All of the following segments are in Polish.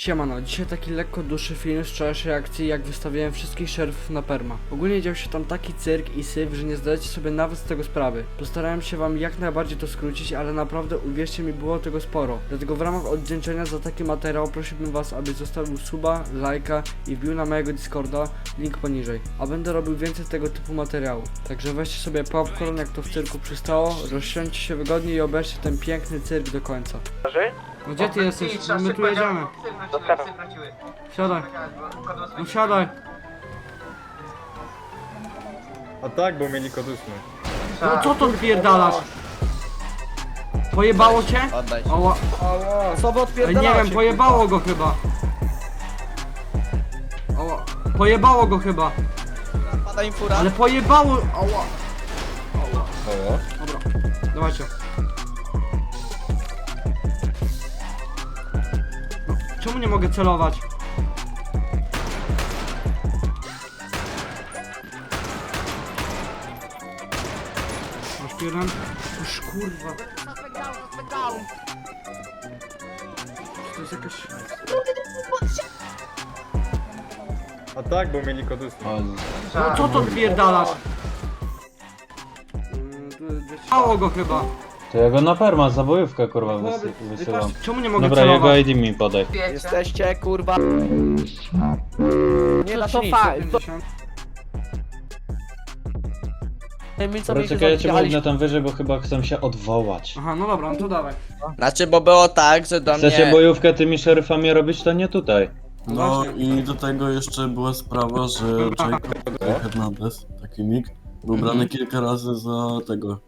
Siemano, dzisiaj taki lekko dłuższy film z wczorajszej akcji, jak wystawiałem wszystkich szerfów na perma. Ogólnie dział się tam taki cyrk i syf, że nie zdajecie sobie nawet z tego sprawy. Postarałem się wam jak najbardziej to skrócić, ale naprawdę uwierzcie mi, było tego sporo. Dlatego w ramach oddzięczenia za taki materiał prosiłbym was, aby zostawił suba, lajka i wbił na mojego Discorda, link poniżej. A będę robił więcej tego typu materiału. Także weźcie sobie popcorn, jak to w cyrku przystało, rozsiądźcie się wygodnie i obejrzcie ten piękny cyrk do końca. No gdzie ty jesteś? No my tu jedziemy. Siadaj. No siadaj. A tak, bo mieli kod ósmy. No co to odpierdalasz? Pojebało cię? Oddaj. Ała. Ej, odpierdalacie? nie wiem, pojebało go chyba. Ała. Pojebało go chyba. Pada im fura. Ale pojebało. Ała. O, Dobra, dawajcie. Czemu nie mogę celować? Masz jeden? Już kurwa. To jest jakaś... a tak, bo mieli kod ósmy. No co to odpierdalasz? Mało go chyba. To ja go na perma, za bojówkę kurwa wysy wysyłam. Czemu nie mogę Dobra, jego celować? ID mi podaj. Jesteście kurwa. Nie da się nic. 150. Mi co Dobra, mi się czekaj, ja cię zabiegaliście. mógł tam wyżej, bo chyba chcą się odwołać. Aha, no dobra, no to dawaj. Znaczy, bo było tak, że do Chcecie mnie... bojówkę tymi szeryfami robić, to nie tutaj. No No właśnie. i do tego jeszcze była sprawa, że Jacob Hernandez, taki nick, był Mhm. brany kilka razy za tego,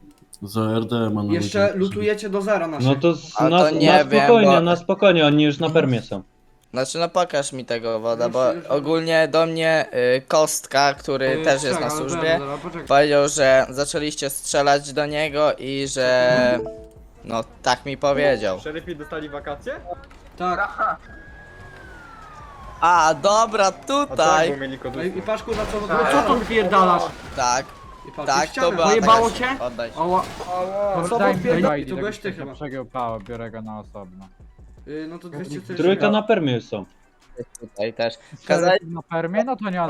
za RDM. -a na Jeszcze lutujecie do zera nasze. No to z- A na, to nie na wiem, spokojnie, bo- na spokojnie, oni już na permie są. Znaczy, no pokaż mi tego woda, bo już- ogólnie do mnie y, Kostka, który też jest czekaj, na ale służbie, poczekaj. powiedział, że zaczęliście strzelać do niego i że... No, tak mi powiedział. Szeryfi dostali wakacje? Tak. A, dobra, A tak, tutaj. mieli No i, patrz kurwa co... No co to wypierdalasz? Tak, I patrz, tak, i ścianę. to była Pojebało taka- cię? Oddaj. Daj, odpierdalacie? to byłeś ty chyba. Przegiął biorę go na osobno. Yy, no to 240. Trójka na permie są. Tutaj też. Kazali... Szereg na permie, no to nie.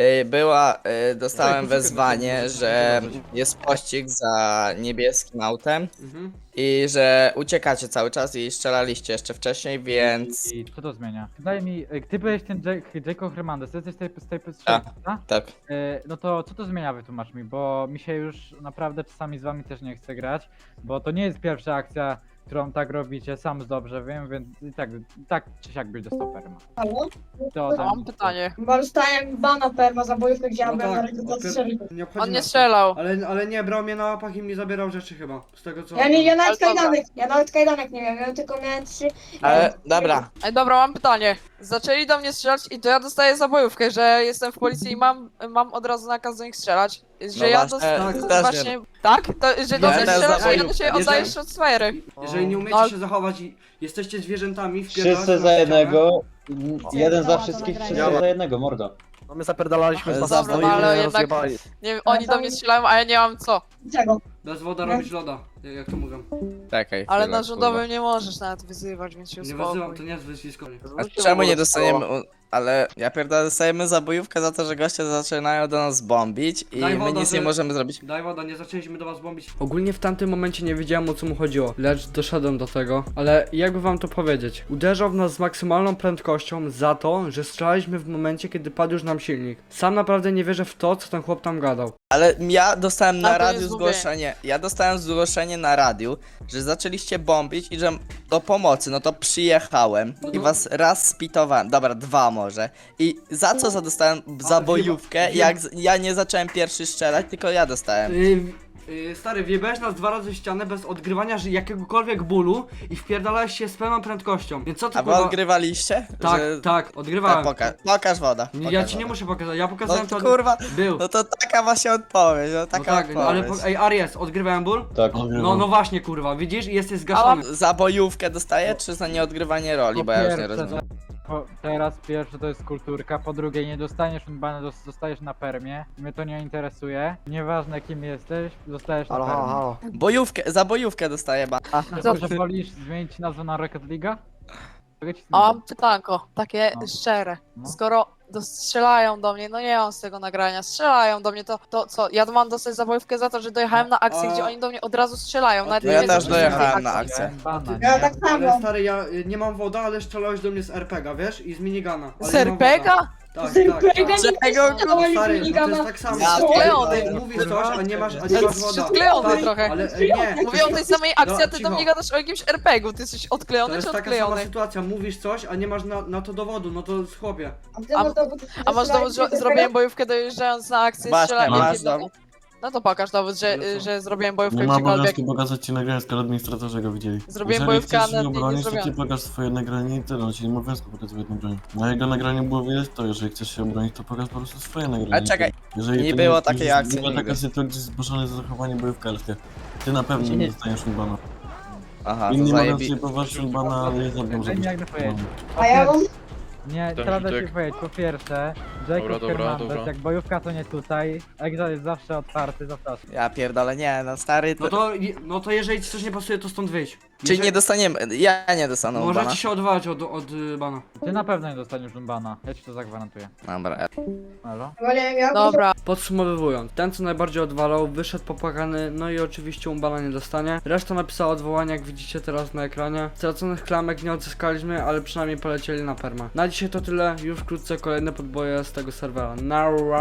Y, Była, y, dostałem wezwanie, że jest pościg za niebieskim autem Mhm. i że uciekacie cały czas i strzelaliście jeszcze wcześniej, więc I co to zmienia? Daj mi, ty byłeś ten Jake- Jacob Hernandez, ty jesteś z tej, z tej A. strzelby, tak? tak. Y, No to co to zmienia, wytłumacz mi, bo mi się już naprawdę czasami z wami też nie chce grać, bo to nie jest pierwsza akcja, którą tak robicie, sam dobrze wiem, więc i tak, i tak czy siak byś dostał perma. Halo? To ode Mam mnie. pytanie. Bo dostałem bana perma za bojówkę, gdzie ja No byłem na tak, rekrutacji nie obchodzi On nie nas strzelał. Ale, ale nie, brał mnie na łapach i mi zabierał rzeczy chyba. Z tego co... Ja, nie, ja nawet Ale dobra. kajdanek, ja nawet kajdanek nie miałem, ja tylko miałem trzy... Ale dobra, Ej, dobra, mam pytanie. Zaczęli do mnie strzelać i to ja dostaję zabojówkę, że jestem w policji i mam, mam od razu nakaz do nich strzelać. Że No ja właśnie, dostaję. też właśnie. Tak? To, że do Ja mnie też strzelasz, a ja ciebie oddaję shotfire'y. Jeżeli nie umiecie No. się zachować i jesteście zwierzętami, wpierdalacie Wszyscy za jednego, jeden za wszystkich, wszyscy za jednego, mordo. No my zapierdalaliśmy z dobra, no i no ale jednak- rozjebali. Nie wiem, oni do mnie strzelają, a ja nie mam co. Czego? Bez woda robić loda, jak jak to mówią. czekaj. Ale na rządowym nie możesz nawet wyzywać, więc się Nie wyzywam, to uspokój. nie jest wyzwisko. kurwa. A czemu nie dostaniemy... u- Ale ja pierdolę, dostajemy zabojówkę za to, że goście zaczynają do nas bombić i Daj my nic nie że- możemy zrobić. Daj woda, nie zaczęliśmy do was bombić. Ogólnie w tamtym momencie nie wiedziałem o co mu chodziło, lecz doszedłem do tego. Ale jakby wam to powiedzieć? Uderzał w nas z maksymalną prędkością za to, że strzelaliśmy w momencie, kiedy padł już nam silnik. Sam naprawdę nie wierzę w to, co ten chłop tam gadał. Ale ja dostałem na Ale to radiu zgłoszenie. Ja dostałem zgłoszenie na radiu, że zaczęliście bombić i że do pomocy, no to przyjechałem i was raz spitowałem, dobra, dwa może. I za co za dostałem za bojówkę, jak z- ja nie zacząłem pierwszy strzelać, tylko ja dostałem. Yy, yy, stary, wjebałeś nas dwa razy w ścianę bez odgrywania ży- jakiegokolwiek bólu i wpierdalałeś się z pełną prędkością. Więc co ty A wy kurwa... odgrywaliście? Tak, Że... tak, A, odgrywałem. poka pokaż woda. Nie, Pokaż ja ci nie woda. muszę pokazać, ja No pokazałem to to. kurwa, Był. no to taka właśnie odpowiedź, no No taka tak, no, ale odpowiedź. po, ej Aries, odgrywałem ból? Tak. No, no właśnie kurwa, widzisz? I jesteś A zgaszony. Za bojówkę dostaję, czy za nieodgrywanie roli, bo ja już nie rozumiem. Po, teraz pierwsze to jest kulturka, po drugie nie dostaniesz unbana, dostajesz na permie, mnie to nie interesuje. Nieważne kim jesteś, dostajesz na Halo, halo, permie. halo. Bojówkę, za bojówkę dostaję ba. Może wolisz zmienić nazwę na Rocket League? Mogę ci A mam pytanko, takie No. szczere. No. Skoro do, strzelają do mnie, no nie mam z tego nagrania, strzelają do mnie, to, to co, ja mam dostać zabojówkę za to, że dojechałem na akcję, A- gdzie oni do mnie od razu strzelają, nawet No nie ja też w tej dojechałem na akcji. akcję. Bana, Ja nie? tak Ale samo. stary, ja y, nie mam woda, ale strzelałeś do mnie z RPGa, wiesz? I z minigana. ale Z nie mam woda. RPGa? Tak, Z tak, tak. nie Czego, strzelałeś Stary, z no to jest tak samo. Ja Odklejony. Mówisz coś, a nie masz, a nie masz Jest woda. odklejony Tak, trochę. Ale e, nie. Mówię o tej samej akcji, a ty do mnie gadasz o jakimś RPG-u, ty jesteś To odklejony jest czy taka sama odklejony? sytuacja, mówisz coś, a nie masz na, na to dowodu, no to chłopie. A A- masz dowód, A masz dowód, że zrobiłem bojówkę dojeżdżając na akcję, strzelałem masz jakieś dowód? No to pokaż dowód, że, Ale że zrobiłem bojówkę Nie ma gdziekolwiek. obowiązku pokazać ci nagranie, skoro administratorzy go widzieli. Zrobiłem Jeżeli bojówkę, a chcesz nawet się nie- nie obronić, to ty zrobiłem. pokaż swoje nagranie i tyle, on ci nie ma obowiązku pokazywać nagrania. Na jego nagraniu było widać to, jeżeli chcesz się obronić, to pokaż po prostu swoje nagranie. A czekaj, jeżeli nie to było takiej akcji Była nigdy. taka sytuacja, zboczone zachowanie bojówkarskie. Ty na pewno nie dostaniesz bana. Aha, to Inni mogą zajebi... sobie poważnie bana, ale nie zrobią, Daj żeby mi jakby powiedzieć. A ja mam... Nie, Tak, trzeba tak. ci powiedzieć, po pierwsze, Jacob Dobra, dobra, Hernandez, dobra. jak bojówka to nie tutaj, Exile jest zawsze otwarty, zapraszam. Ja pierdolę, nie, no stary, to... No to, no to jeżeli ci coś nie pasuje, to stąd wyjdź. Czyli Jeżeli- nie dostaniemy, ja nie dostanę bana. Możecie się odwołać od, od y, bana. Ty na pewno nie dostaniesz Jumbana, ja ci to zagwarantuję. Dobra, Halo? Dobra, Podsumowując, ten co najbardziej odwalał, wyszedł popłakany, no i oczywiście umbana nie dostanie. Reszta napisała odwołanie, jak widzicie teraz na ekranie. Straconych klamek nie odzyskaliśmy, ale przynajmniej polecieli na perma. Na dzisiaj to tyle, już wkrótce kolejne podboje z tego serwera. Naura.